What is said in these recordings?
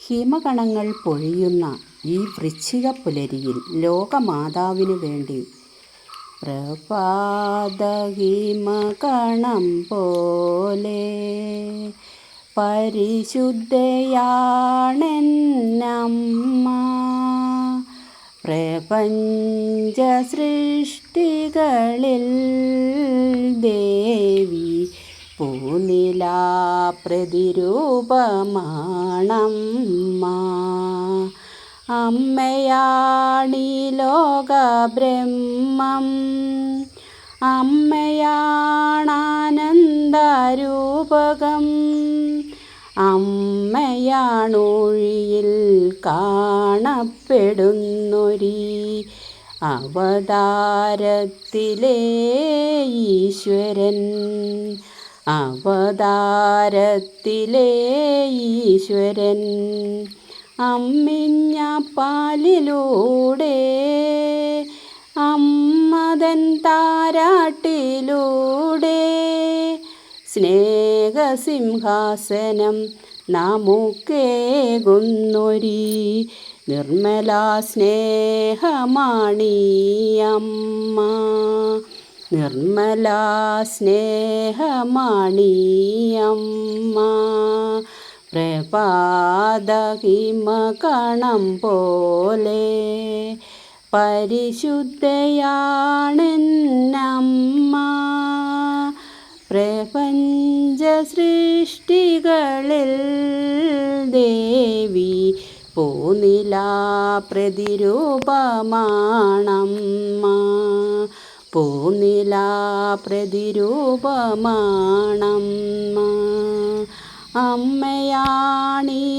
ഹിമകണങ്ങൾ പൊഴിയുന്ന ഈ വൃശ്ചിക പുലരിയിൽ ലോകമാതാവിനു വേണ്ടി പ്രഭാതഹിമകണം പോലെ പരിശുദ്ധയാണെന്നമ്മ പ്രപഞ്ച സൃഷ്ടികളിൽ ദേവി പൂനിലാ പ്രതിരൂപമാണമ്മ. ലോക ബ്രഹ്മം അമ്മയാണാനന്ദരൂപകം. അമ്മയാണൊഴിയിൽ കാണപ്പെടുന്നൊരീ അവതാരത്തിലേ ഈശ്വരൻ. അവതാരത്തിലെ ഈശ്വരൻ അമ്മിഞ്ഞ പാലിലൂടെ അമ്മതൻ താരാട്ടിലൂടെ സ്നേഹസിംഹാസനം നമുക്കേകുന്നൊരി നിർമ്മല സ്നേഹമാണീ അമ്മ. നിർമ്മല സ്നേഹമണിയമ്മ. പ്രപാദഹിമകണം പോലെ പരിശുദ്ധയാണെന്നമ്മ. പ്രപഞ്ച സൃഷ്ടികളിൽ ദേവി പൂനില പ്രതിരൂപമാണമ്മ പൂനിലാ പ്രതിരൂപമാണമ്മ.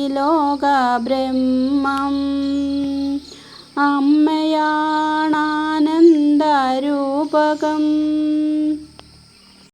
ലോക ബ്രഹ്മം അമ്മയാണാനന്ദരൂപകം